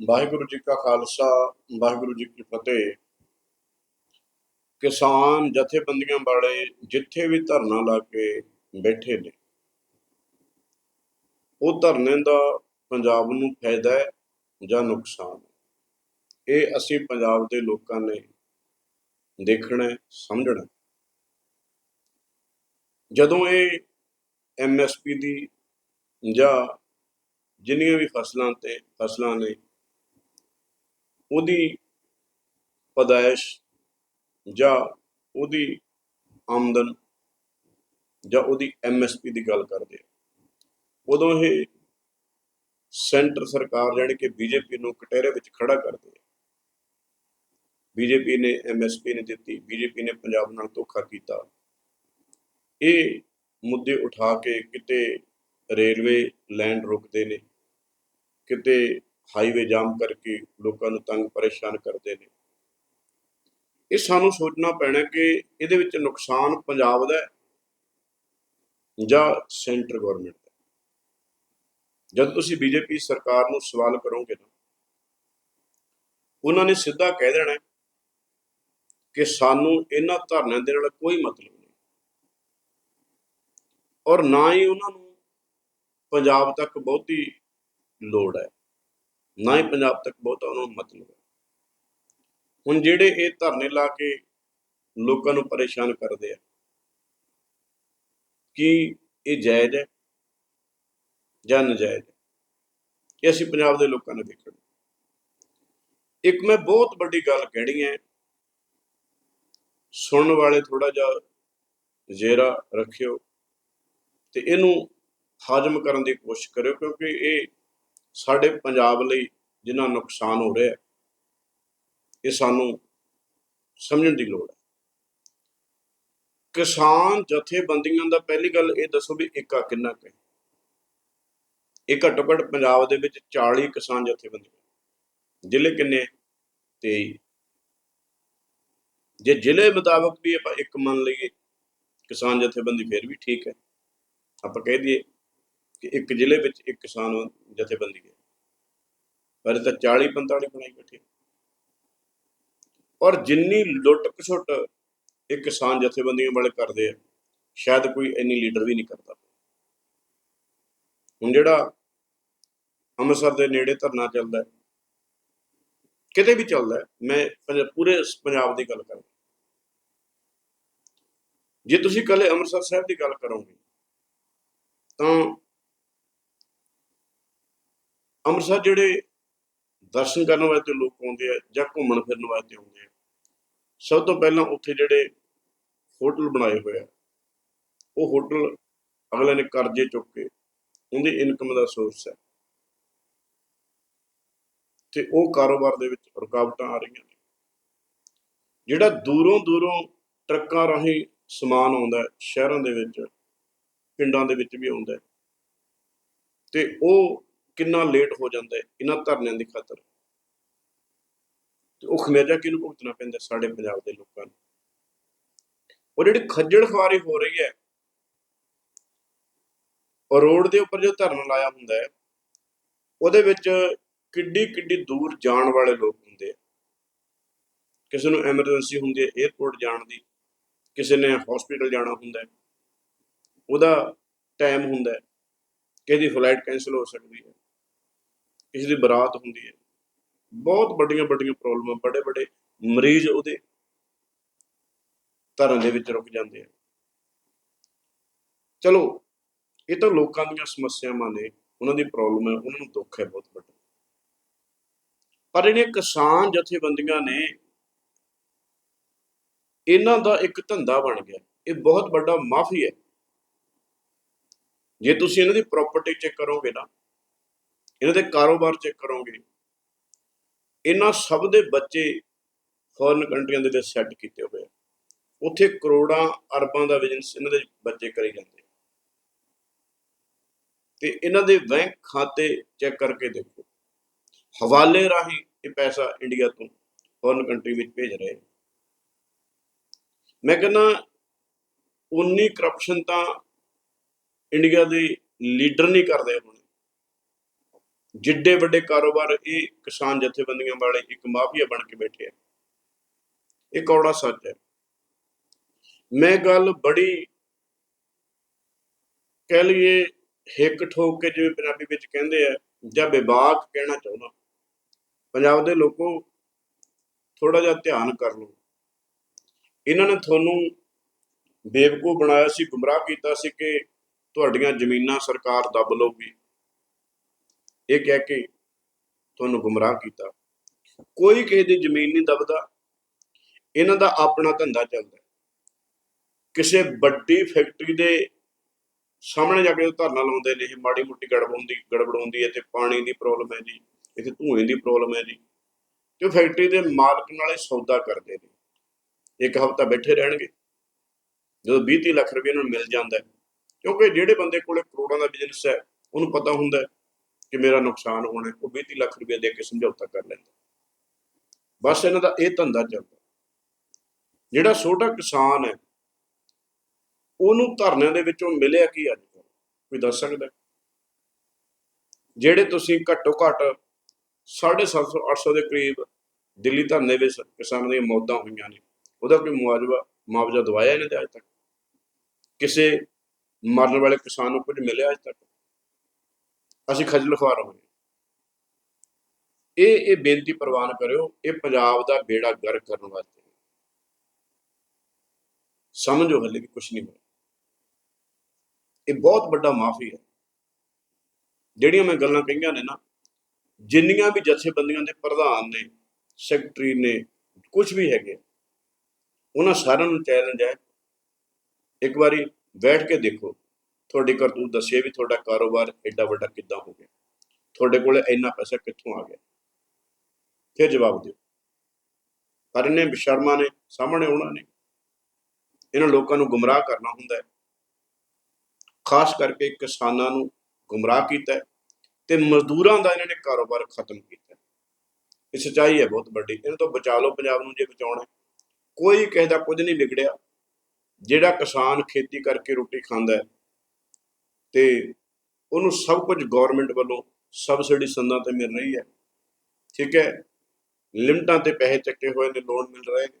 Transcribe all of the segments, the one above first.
ਵਾਹਿਗੁਰੂ ਜੀ ਕਾ ਖਾਲਸਾ, ਵਾਹਿਗੁਰੂ ਜੀ ਕੀ ਫਤਿਹ। ਕਿਸਾਨ ਜਥੇਬੰਦੀਆਂ ਵਾਲੇ ਜਿੱਥੇ ਵੀ ਧਰਨਾ ਲਾ ਕੇ ਬੈਠੇ ਨੇ, ਉਹ ਧਰਨੇ ਦਾ ਪੰਜਾਬ ਨੂੰ ਫਾਇਦਾ ਹੈ ਜਾਂ ਨੁਕਸਾਨ ਇਹ ਅਸੀਂ ਪੰਜਾਬ ਦੇ ਲੋਕਾਂ ਨੇ ਦੇਖਣਾ ਸਮਝਣਾ ਜਦੋਂ ਇਹ ਐਮਐਸਪੀ ਦੀ ਜਾਂ ਜਿੰਨੀਆਂ ਵੀ ਫਸਲਾਂ ਤੇ, ਫਸਲਾਂ ਨੇ ਉਹਦੀ ਪਦਾਇਸ਼ ਜਾਂ ਉਹਦੀ ਆਮਦਨ ਜਾਂ ਉਹਦੀ ਐਮਐਸਪੀ ਦੀ ਗੱਲ ਕਰਦੇ ਆ। ਉਦੋਂ ਇਹ ਸੈਂਟਰ ਸਰਕਾਰ ਜਾਣੀ ਕਿ ਬੀਜੇਪੀ ਨੂੰ ਕਟਹਿਰੇ ਵਿੱਚ ਖੜਾ ਕਰਦੇ ਆ। ਬੀਜੇਪੀ ਨੇ ਐਮਐਸਪੀ ਨੇ ਦਿੱਤੀ ਬੀਜੇਪੀ ਨੇ ਪੰਜਾਬ ਨਾਲ ਧੋਖਾ ਕੀਤਾ। ਇਹ ਮੁੱਦੇ ਉਠਾ ਕੇ ਕਿਤੇ ਰੇਲਵੇ ਲਾਈਨ ਰੁਕਦੇ ਨੇ, ਕਿਤੇ ਹਾਈਵੇ ਜਾਮ ਕਰਕੇ ਲੋਕਾਂ ਨੂੰ ਤੰਗ ਪਰੇਸ਼ਾਨ ਕਰਦੇ ਨੇ। ਇਹ ਸਾਨੂੰ ਸੋਚਣਾ ਪੈਣਾ ਕਿ ਇਹਦੇ ਵਿੱਚ ਨੁਕਸਾਨ ਪੰਜਾਬ ਦਾ ਜਾਂ ਸੈਂਟਰ ਗਵਰਨਮੈਂਟ ਦਾ ਜਦ ਤੁਸੀਂ ਬੀਜੇਪੀ ਸਰਕਾਰ ਨੂੰ ਸਵਾਲ ਕਰੋਗੇ ਨਾ, ਉਹਨਾਂ ਨੇ ਸਿੱਧਾ ਕਹਿ ਦੇਣਾ ਕਿ ਸਾਨੂੰ ਇਹਨਾਂ ਧਰਨਿਆਂ ਦੇ ਨਾਲ ਕੋਈ ਮਤਲਬ ਨਹੀਂ। ਔਰ ਨਾ ਹੀ ਉਹਨਾਂ ਨੂੰ ਪੰਜਾਬ ਤੱਕ ਬਹੁਤੀ ਲੋੜ ਹੈ। ਨਾ ਹੀ ਪੰਜਾਬ ਤੱਕ ਬਹੁਤਾ ਉਹਨਾਂ ਨੂੰ ਮਤਲਬ ਹੈ ਹੁਣ ਜਿਹੜੇ ਇਹ ਧਰਨੇ ਲਾ ਕੇ ਲੋਕਾਂ ਨੂੰ ਪਰੇਸ਼ਾਨ ਕਰਦੇ ਆ, ਕਿ ਇਹ ਜਾਇਜ਼ ਹੈ ਜਾਂ ਨਜਾਇਜ਼ ਹੈ? ਇਹ ਅਸੀਂ ਪੰਜਾਬ ਦੇ ਲੋਕਾਂ ਨੇ ਦੇਖਣਾ। ਇੱਕ ਮੈਂ ਬਹੁਤ ਵੱਡੀ ਗੱਲ ਕਹਿਣੀ ਹੈ, ਸੁਣਨ ਵਾਲੇ ਥੋੜਾ ਜਿਹਾ ਜ਼ੇਰਾ ਰੱਖਿਓ ਤੇ ਇਹਨੂੰ ਹਾਜ਼ਮ ਕਰਨ ਦੀ ਕੋਸ਼ਿਸ਼ ਕਰਿਓ ਕਿਉਂਕਿ ਇਹ ਸਾਡੇ ਪੰਜਾਬ ਲਈ ਜਿੰਨਾ ਨੁਕਸਾਨ ਹੋ ਰਿਹਾ ਇਹ ਸਾਨੂੰ ਸਮਝਣ ਦੀ ਲੋੜ ਹੈ। ਕਿਸਾਨ ਜਥੇਬੰਦੀਆਂ ਦਾ ਪਹਿਲੀ ਗੱਲ ਇਹ ਦੱਸੋ ਵੀ ਏਕਾ ਕਿੰਨਾ ਕੁ ਇਹ ਘੱਟੋ ਘੱਟ ਪੰਜਾਬ ਦੇ ਵਿੱਚ 40 ਕਿਸਾਨ ਜਥੇਬੰਦੀਆਂ ਜ਼ਿਲ੍ਹੇ ਕਿੰਨੇ 23 ਜੇ ਜ਼ਿਲ੍ਹੇ ਮੁਤਾਬਕ ਵੀ ਆਪਾਂ ਇੱਕ ਮੰਨ ਲਈਏ, ਕਿਸਾਨ ਜਥੇਬੰਦੀ ਫਿਰ ਵੀ ਠੀਕ ਹੈ। ਆਪਾਂ ਕਹਿ ਦਈਏ ਕਿ ਇੱਕ ਜ਼ਿਲ੍ਹੇ ਵਿੱਚ ਇੱਕ ਕਿਸਾਨ ਜਥੇਬੰਦੀ ਹੈ ਪਰ ਤਾਂ 40 45 ਬਣਾਈ ਬੈਠੇ। ਔਰ ਜਿੰਨੀ ਲੁੱਟ ਖਸੁੱਟ ਇਹ ਕਿਸਾਨ ਜਥੇਬੰਦੀਆਂ ਵਾਲੇ ਕਰਦੇ ਆ, ਸ਼ਾਇਦ ਕੋਈ ਇੰਨੀ ਲੀਡਰ ਵੀ ਨਹੀਂ ਕਰਦਾ। ਹੁਣ ਜਿਹੜਾ ਅੰਮ੍ਰਿਤਸਰ ਦੇ ਨੇੜੇ ਧਰਨਾ ਚੱਲਦਾ ਕਿਤੇ ਵੀ ਚੱਲਦਾ ਮੈਂ ਪੂਰੇ ਪੰਜਾਬ ਦੀ ਗੱਲ ਕਰਾਂ ਜੇ ਤੁਸੀਂ ਕੱਲੇ ਅੰਮ੍ਰਿਤਸਰ ਸਾਹਿਬ ਦੀ ਗੱਲ ਕਰੋਗੇ, ਤਾਂ ਅੰਮ੍ਰਿਤਸਰ ਜਿਹੜੇ ਦਰਸ਼ਨ ਕਰਨ ਵਾਸਤੇ ਲੋਕ ਆਉਂਦੇ ਆ ਜਾਂ ਘੁੰਮਣ ਫਿਰਨ ਵਾਸਤੇ ਆਉਂਦੇ ਆ, ਸਭ ਤੋਂ ਪਹਿਲਾਂ ਉੱਥੇ ਜਿਹੜੇ ਹੋਟਲ ਬਣਾਏ ਹੋਏ ਆ, ਉਹ ਹੋਟਲ ਅਗਲੇ ਨੇ ਕਰਜ਼ੇ ਚੁੱਕ ਕੇ ਉਹਦੀ ਇਨਕਮ ਦਾ ਸੋਰਸ ਹੈ। ਤੇ ਉਹ ਕਾਰੋਬਾਰ ਦੇ ਵਿੱਚ ਰੁਕਾਵਟਾਂ ਆ ਰਹੀਆਂ ਨੇ। ਜਿਹੜਾ ਦੂਰੋਂ ਦੂਰੋਂ ਟਰੱਕਾਂ ਰਾਹੀਂ ਸਮਾਨ ਆਉਂਦਾ ਸ਼ਹਿਰਾਂ ਦੇ ਵਿੱਚ, ਪਿੰਡਾਂ ਦੇ ਵਿੱਚ ਵੀ ਆਉਂਦਾ ਤੇ ਉਹ ਕਿੰਨਾ ਲੇਟ ਹੋ ਜਾਂਦਾ ਹੈ, ਇਹਨਾਂ ਧਰਨਿਆਂ ਦੀ ਖਾਤਰ। ਤੇ ਉਹ ਖਮਿਆਜਾ ਕਿਹਨੂੰ ਭੁਗਤਣਾ ਪੈਂਦਾ ਸਾਡੇ ਪੰਜਾਬ ਦੇ ਲੋਕਾਂ ਨੂੰ। ਉਹ ਜਿਹੜੀ ਖੱਜਲ ਖਵਾਰੀ ਹੋ ਰਹੀ ਹੈ ਉਹ ਰੋਡ ਦੇ ਉੱਪਰ ਜੋ ਧਰਨਾ ਲਾਇਆ ਹੁੰਦਾ ਹੈ, ਉਹਦੇ ਵਿੱਚ ਕਿੱਡੀ ਕਿੱਡੀ ਦੂਰ ਜਾਣ ਵਾਲੇ ਲੋਕ ਹੁੰਦੇ ਆ। ਕਿਸੇ ਨੂੰ ਐਮਰਜੈਂਸੀ ਹੁੰਦੀ ਹੈ 에어ਪੋਰਟ ਜਾਣ ਦੀ, ਕਿਸੇ ਨੇ ਹਸਪੀਟਲ ਜਾਣਾ ਹੁੰਦਾ ਹੈ। ਉਹਦਾ ਟਾਈਮ ਹੁੰਦਾ ਹੈ ਕਿਸੇ ਦੀ ਫਲਾਈਟ ਕੈਂਸਲ ਹੋ ਸਕਦੀ ਹੈ। ਕਿਸੇ ਦੀ ਬਰਾਤ ਹੁੰਦੀ ਹੈ। ਬਹੁਤ ਵੱਡੀਆਂ ਵੱਡੀਆਂ ਪ੍ਰੋਬਲਮਾਂ ਬੜੇ ਬੜੇ ਮਰੀਜ਼ ਉਹਦੇ ਧਰਨ ਦੇ ਵਿੱਚ ਰੁਕ ਜਾਂਦੇ ਆ। ਚਲੋ, ਇਹ ਤਾਂ ਲੋਕਾਂ ਦੀਆਂ ਸਮੱਸਿਆਵਾਂ ਨੇ, ਉਹਨਾਂ ਦੀ ਪ੍ਰੋਬਲਮ ਹੈ, ਉਹਨਾਂ ਨੂੰ ਦੁੱਖ ਹੈ ਬਹੁਤ ਵੱਡਾ। ਪਰ ਜਿਹੜੀਆਂ ਕਿਸਾਨ ਜਥੇਬੰਦੀਆਂ ਨੇ, ਇਹਨਾਂ ਦਾ ਇੱਕ ਧੰਦਾ ਬਣ ਗਿਆ। ਇਹ ਬਹੁਤ ਵੱਡਾ ਮਾਫੀ ਹੈ। ਜੇ ਤੁਸੀਂ ਇਹਨਾਂ ਦੀ ਪ੍ਰਾਪਰਟੀ ਚੈੱਕ ਕਰੋਗੇ ਨਾ ਇਹਨਾਂ ਦੇ ਕਾਰੋਬਾਰ ਚੈੱਕ ਕਰੋਗੇ। ਇਹਨਾਂ ਸਭ ਦੇ ਬੱਚੇ ਫੋਰਨ ਕੰਟਰੀਆਂ ਦੇ ਵਿੱਚ ਸੈੱਟ ਕੀਤੇ ਹੋਏ ਆ। ਉੱਥੇ ਕਰੋੜਾਂ ਅਰਬਾਂ ਦਾ ਬਿਜ਼ਨਸ ਇਹਨਾਂ ਦੇ ਬੱਚੇ ਕਰੀ ਜਾਂਦੇ ਤੇ ਇਹਨਾਂ ਦੇ ਬੈਂਕ ਖਾਤੇ ਚੈੱਕ ਕਰਕੇ ਦੇਖੋ। ਹਵਾਲੇ ਰਾਹੀਂ ਇਹ ਪੈਸਾ ਇੰਡੀਆ ਤੋਂ ਫੋਰਨ ਕੰਟਰੀ ਵਿੱਚ ਭੇਜ ਰਹੇ ਮੈਂ ਕਹਿੰਦਾ ਉਨੀ ਕਰਪਸ਼ਨ ਤਾਂ ਇੰਡੀਆ ਦੇ ਲੀਡਰ ਨਹੀਂ ਕਰਦੇ ਹੁਣ। ਜਿੱਡੇ ਵੱਡੇ ਕਾਰੋਬਾਰ ਇਹ ਕਿਸਾਨ ਜਥੇਬੰਦੀਆਂ ਵਾਲੇ ਇੱਕ ਮਾਫੀਆ ਬਣ ਕੇ ਬੈਠੇ ਆ। ਇਹ ਕੌੜਾ ਸੱਚ ਹੈ। ਮੈਂ ਗੱਲ ਬੜੀ ਕਹਿ ਲਈਏ ਹਿੱਕ ਠੋਕ ਕੇ ਜਿਵੇਂ ਪੰਜਾਬੀ ਵਿੱਚ ਕਹਿੰਦੇ ਆ, ਜਾਂ ਵਿਵਾਕ ਕਹਿਣਾ ਚਾਹੁੰਦਾ। ਪੰਜਾਬ ਦੇ ਲੋਕੋ ਥੋੜਾ ਜਿਹਾ ਧਿਆਨ ਕਰ ਲਓ। ਇਹਨਾਂ ਨੇ ਤੁਹਾਨੂੰ ਬੇਵਕੂ ਬਣਾਇਆ ਸੀ, ਗੁੰਮਰਾਹ ਕੀਤਾ ਸੀ ਕਿ ਤੁਹਾਡੀਆਂ ਜ਼ਮੀਨਾਂ ਸਰਕਾਰ ਦੱਬ ਲਊਗੀ। ਇਹ ਕਹਿ ਕੇ ਤੁਹਾਨੂੰ ਗੁੰਮਰਾਹ ਕੀਤਾ। ਕੋਈ ਕਿਸੇ ਦੀ ਜ਼ਮੀਨ ਨਹੀਂ ਦਬਦਾ। ਇਹਨਾਂ ਦਾ ਆਪਣਾ ਧੰਦਾ ਚੱਲਦਾ। ਕਿਸੇ ਵੱਡੀ ਫੈਕਟਰੀ ਦੇ ਸਾਹਮਣੇ ਜਾ ਕੇ ਧਰਨਾ ਲਾਉਂਦੇ ਨੇ, ਇਹ ਮਾੜੀ ਮੁੱਟੀ ਗੜਬੜਾਉਂਦੀ ਗੜਬੜਾਉਂਦੀ ਹੈ ਤੇ ਪਾਣੀ ਦੀ ਪ੍ਰੋਬਲਮ ਹੈ ਜੀ, ਇੱਥੇ ਧੂਏ ਦੀ ਪ੍ਰੋਬਲਮ ਹੈ ਜੀ। ਤੇ ਉਹ ਫੈਕਟਰੀ ਦੇ ਮਾਲਕ ਨਾਲੇ ਸੌਦਾ ਕਰਦੇ ਨੇ। ਇੱਕ ਹਫ਼ਤਾ ਬੈਠੇ ਰਹਿਣਗੇ। ਜਦੋਂ 20 30 ਲੱਖ ਰੁਪਏ ਇਹਨਾਂ ਨੂੰ ਮਿਲ ਜਾਂਦਾ ਕਿਉਂਕਿ ਜਿਹੜੇ ਬੰਦੇ ਕੋਲੇ ਕਰੋੜਾਂ ਦਾ ਬਿਜ਼ਨਸ ਹੈ, ਉਹਨੂੰ ਪਤਾ ਹੁੰਦਾ ਕਿ ਮੇਰਾ ਨੁਕਸਾਨ ਹੋਣਾ ਉਹ 20 30 ਲੱਖ ਰੁਪਏ ਦੇ ਕੇ ਸਮਝੌਤਾ ਕਰ ਲੈਂਦਾ। ਬਸ ਇਹਨਾਂ ਦਾ ਇਹ ਧੰਦਾ ਚੱਲਦਾ। ਜਿਹੜਾ ਛੋਟਾ ਕਿਸਾਨ ਹੈ, ਉਹਨੂੰ ਧਰਨਿਆਂ ਦੇ ਵਿੱਚੋਂ ਮਿਲਿਆ ਕੀ ਅੱਜ ਕੱਲ੍ਹ? ਕੋਈ ਦੱਸ ਸਕਦਾ ਜਿਹੜੇ ਤੁਸੀਂ ਘੱਟੋ ਘੱਟ 750 800 ਦੇ ਕਰੀਬ ਦਿੱਲੀ ਧਰਨੇ ਵਿੱਚ ਕਿਸਾਨਾਂ ਦੀਆਂ ਮੌਤਾਂ ਹੋਈਆਂ ਨੇ, ਉਹਦਾ ਕੋਈ ਮੁਆਵਜ਼ਾ ਮੁਆਵਜ਼ਾ ਦਵਾਇਆ ਇਹਨੇ ਤੇ ਅੱਜ ਤੱਕ? ਕਿਸੇ ਮਰਨ ਵਾਲੇ ਕਿਸਾਨ ਨੂੰ ਕੁਝ ਮਿਲਿਆ ਅੱਜ ਤੱਕ? ਅਸੀਂ ਖੱਜਲ ਖੁਆਰ ਹੋਏ ਇਹ ਇਹ ਬੇਨਤੀ ਪ੍ਰਵਾਨ ਕਰਿਓ, ਇਹ ਪੰਜਾਬ ਦਾ ਬੇੜਾ ਗਰ ਕਰਨ ਵਾਸਤੇ। ਸਮਝੋ ਹਲੇ ਵੀ ਕੁਝ ਨਹੀਂ ਹੋਇਆ। ਇਹ ਬਹੁਤ ਵੱਡਾ ਮਾਫੀ ਹੈ। ਜਿਹੜੀਆਂ ਮੈਂ ਗੱਲਾਂ ਕਹੀਆਂ ਨੇ ਨਾ, ਜਿੰਨੀਆਂ ਵੀ ਜਥੇਬੰਦੀਆਂ ਦੇ ਪ੍ਰਧਾਨ ਨੇ, ਸੈਕਟਰੀ ਨੇ ਕੁਝ ਵੀ ਹੈਗੇ, ਉਹਨਾਂ ਸਾਰਿਆਂ ਨੂੰ ਚੈਲੰਜ ਹੈ, ਇੱਕ ਵਾਰੀ ਬੈਠ ਕੇ ਦੇਖੋ। ਤੁਹਾਡੀ ਕਰਤੂਤ ਦੱਸੇ ਵੀ ਤੁਹਾਡਾ ਕਾਰੋਬਾਰ ਐਡਾ ਵੱਡਾ ਕਿੱਦਾਂ ਹੋ ਗਿਆ? ਤੁਹਾਡੇ ਕੋਲ ਇੰਨਾ ਪੈਸਾ ਕਿੱਥੋਂ ਆ ਗਿਆ? ਫਿਰ ਜਵਾਬ ਦਿਓ। ਪਰ ਇਹਨੇ ਬਸ਼ਰਮਾ ਨੇ, ਸਾਹਮਣੇ ਆਉਣਾ ਨੇ ਇਹਨਾਂ ਲੋਕਾਂ ਨੂੰ ਗੁੰਮਰਾਹ ਕਰਨਾ ਹੁੰਦਾ ਹੈ। ਖਾਸ ਕਰਕੇ ਕਿਸਾਨਾਂ ਨੂੰ ਗੁੰਮਰਾਹ ਕੀਤਾ ਤੇ ਮਜ਼ਦੂਰਾਂ ਦਾ ਇਹਨਾਂ ਨੇ ਕਾਰੋਬਾਰ ਖਤਮ ਕੀਤਾ ਇਹ ਸੱਚਾਈ ਹੈ ਬਹੁਤ ਵੱਡੀ। ਇਹਨਾਂ ਤੋਂ ਬਚਾ ਲਓ ਪੰਜਾਬ ਨੂੰ ਜੇ ਬਚਾਉਣਾ ਕੋਈ ਕਿਸੇ ਦਾ ਕੁਝ ਨਹੀਂ ਵਿਗੜਿਆ। ਜਿਹੜਾ ਕਿਸਾਨ ਖੇਤੀ ਕਰਕੇ ਰੋਟੀ ਖਾਂਦਾ ਹੈ ਤੇ ਉਹਨੂੰ ਸਭ ਕੁਝ ਗਵਰਨਮੈਂਟ ਵੱਲੋਂ ਸਬਸਿਡੀ ਸੰਦਾਂ ਤੇ ਮਿਲ ਰਹੀ ਹੈ। ਠੀਕ ਹੈ? ਲਿਮਟਾਂ ਤੇ ਪੈਸੇ ਚੱਕੇ ਹੋਏ ਨੇ ਲੋਨ ਮਿਲ ਰਹੇ ਨੇ।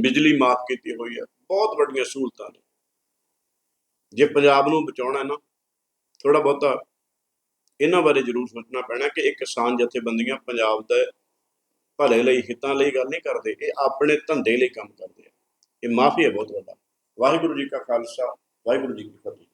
ਬਿਜਲੀ ਮਾਫ ਕੀਤੀ ਹੋਈ ਹੈ। ਬਹੁਤ ਵੱਡੀਆਂ ਸਹੂਲਤਾਂ ਨੇ। ਜੇ ਪੰਜਾਬ ਨੂੰ ਬਚਾਉਣਾ ਨਾ ਥੋੜਾ ਬਹੁਤਾ ਇਹਨਾਂ ਬਾਰੇ ਜ਼ਰੂਰ ਸੋਚਣਾ ਪੈਣਾ ਕਿ ਇਹ ਕਿਸਾਨ ਜਥੇਬੰਦੀਆਂ ਪੰਜਾਬ ਦੇ ਭਲੇ ਲਈ, ਹਿੱਤਾਂ ਲਈ ਗੱਲ ਨਹੀਂ ਕਰਦੇ। ਇਹ ਆਪਣੇ ਧੰਦੇ ਲਈ ਕੰਮ ਕਰਦੇ ਆ। ਇਹ ਮਾਫੀ ਹੈ ਬਹੁਤ ਵੱਡਾ। ਵਾਹਿਗੁਰੂ ਜੀ ਕਾ ਖਾਲਸਾ, ਵਾਹਿਗੁਰੂ ਜੀ ਕੀ ਫਤਿਹ।